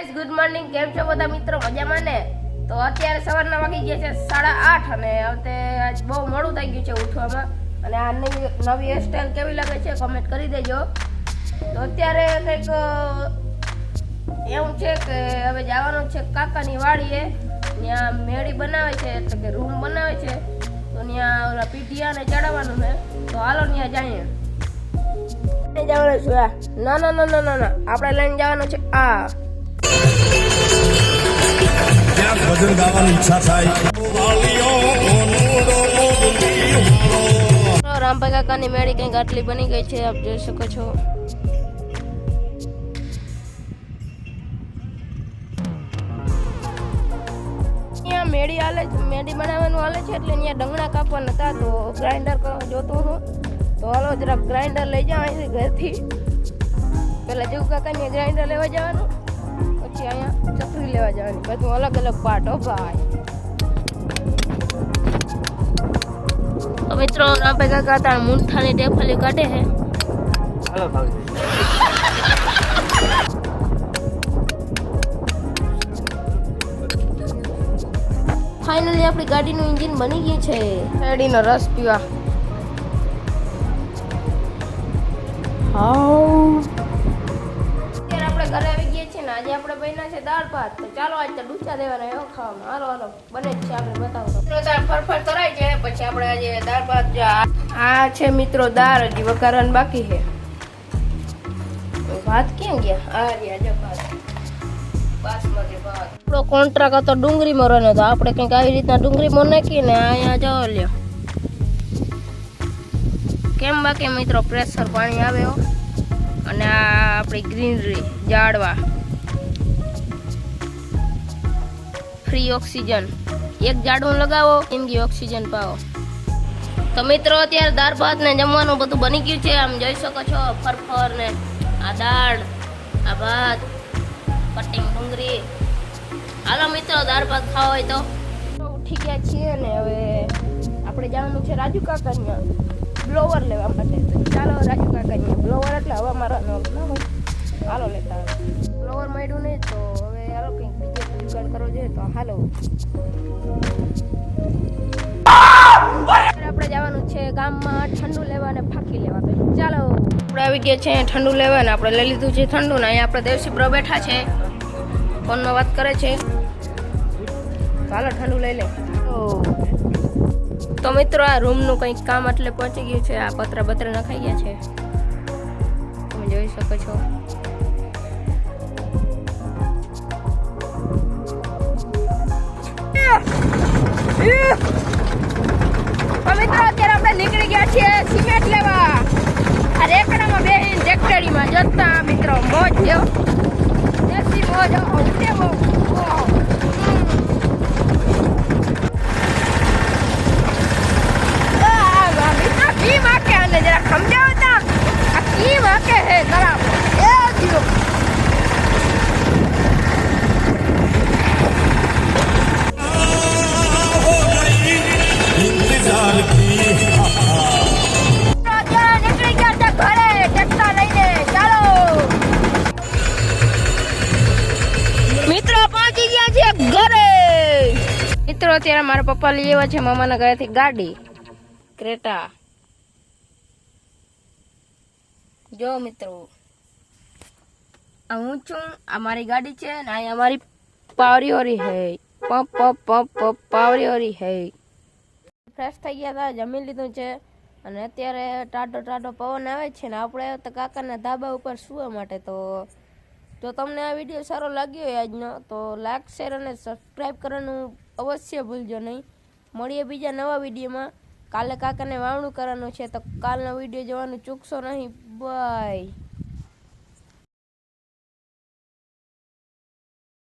Guys good morning કેમ છો બધા મિત્રો? મજામાં ને? તો અત્યારે સવારના વાગી ગયા છે સાડા આઠ અને હવે આજ બહુ મોડું થઈ ગયું છે ઉઠવામાં. અને આ નવી નવી હેરસ્ટાઈલ કેવી લાગે છે કમેન્ટ કરી દેજો. તો અત્યારે કંઈક એવું છે કે હવે જવાનું છે કાકાની વાડીએ. ત્યાં મેળી બનાવે છે, એટલે કે રૂમ બનાવે છે. તો ત્યાં ઓલા પીઢિયાને ચડાવવાનું છે. તો હાલો ત્યાં જઈએ. જવાનું છે. ના ના ના ના ના. આપણે લઈને જવાનું છે આ. ક્યાંક ભજન ગાવાની ઈચ્છા થાય. રામભાઈ કાકાની મેળી કંઈક આટલી બની ગઈ છે, આપ જોઈ શકો છો. મેળી છે, મેળી બનાવવાનું હાલે છે એટલે અહીંયા ડંગણા કાપવાના હતા, તો ગ્રાઇન્ડર જોતું હતું. તો હાલો, જરાક ગ્રાઇન્ડર લઈ જાવ અહીંથી ઘરથી. પેલા જેવું કાકાની ગ્રાઇન્ડર લેવા જવાનું. લેવા જવાની. બધું અલગ અલગ પાટો ભાઈ. તો મિત્રો રામભાઈ કાકા તાર મૂંઠાની ટેફલી કાઢે છે ફાઇનલી આપણી ગાડીનું એન્જિન બની ગયું છે. શેરડીનો રસ પીવા. હાઉ. ને આજે આપણે બન્યા છે દાળ ભાત. તો ચાલો આજ તો ડૂચા દેવાના એવો ખાવામાં હાલો હાલો. બને છે આપણે બતાવો દાળ ફરફર કરાય છે પછી આપણે આજે દાળ ભાત આ- છે મિત્રો દાળ હજી વઘારવાનું બાકી છે. ભાત કેમ ગયા? આ રહ્યા જો ભાત. આપણો કોન્ટ્રાક્ટ હતો ડુંગળીમાં મરવાનો તો આપણે કંઈક આવી રીતના ડુંગળીમાં નાખીને અહીંયા જાઓ લ્યો. કેમ બાકી મિત્રો? પ્રેશર પાણી આવે અને આ આપણી ગ્રીનરી ઝાડવા ફ્રી ઓક્સિજન. એક ઝાડું લગાવો જિંદગી ઓક્સિજન પાવો. તો મિત્રો, અત્યારે દાળ ભાત ને જમવાનું બધું બની ગયું છે. આમ જોઈ શકો છો, ફરફર ને આ દાળ, આ ભાત પટ્ટી ડુંગળી. હાલો મિત્રો, દાળ ભાત ખાવા હોય તો. ઉઠી ગયા છીએ ને હવે આપણે જવાનું છે રાજુ કાકા ત્યાં. બ્લોવર લેવા માટે. ચાલો, રાજુ કાકા ત્યાં. બ્લોવર એટલે હવા મારવાનો હાલો લેતા બ્લોવર મળ્યું નહીં તો હાલો કંઈક બીજે જુગાડ કરવો જોઈએ તો હાલો. આપણે જવાનું છે ગામમાં ઠંડુ લેવા અને ફાકી લેવા ચાલો. આપણે આવી ગયા છે ઠંડુ લેવા ને આપણે લઈ લીધું છે ઠંડુ ને અહીંયા આપણે દેવસી બ્રો બેઠા છે. ફોનમાં વાત કરે છે. ચાલો, ઠંડુ લઈ લે. તો મિત્રો આ રૂમનું કંઈક કામ એટલે પહોંચી ગયું છે. આ પતરા બતરા નખાઈ ગયા છે. તમે જોઈ શકો છો. છીએ સિમેન્ટ લેવા. આ રેકડામાં બેહીને રેકડીમાં જતા મિત્રો મોજ થયો દેશી મોજ ઉડે બહુ. ઓહો. આ, કી વાકે જરા હે જરા. એ જીઓ અત્યારે મારા પપ્પા લઈ આવ્યા છે મામાના ઘરેથી ગાડી. ક્રેટા. જો મિત્રો. આ હું છું, આ મારી ગાડી છે ને અહીંયા અમારી પાવરી હોરી હે પપ પપ પપ પપ, પાવરી હોરી હે ફ્રેશ થઈ ગયા હતા, જમી લીધું છે. અને અત્યારે ટાટો ટાટો પવન આવે છે ને, આપણે તો કાકાના ધાબા ઉપર સુવા માટે તો જો તમને આ વીડિયો સારો લાગ્યો હોય આજનો, તો લાઈક શેર અને સબસ્ક્રાઈબ કરવાનું અવશ્ય ભૂલજો નહીં. મળીએ બીજા નવા વિડીયોમાં. કાલે કાકાને વાવણું કરવાનું છે, તો કાલનો વીડિયો જોવાનું ચૂકશો નહીં. બાય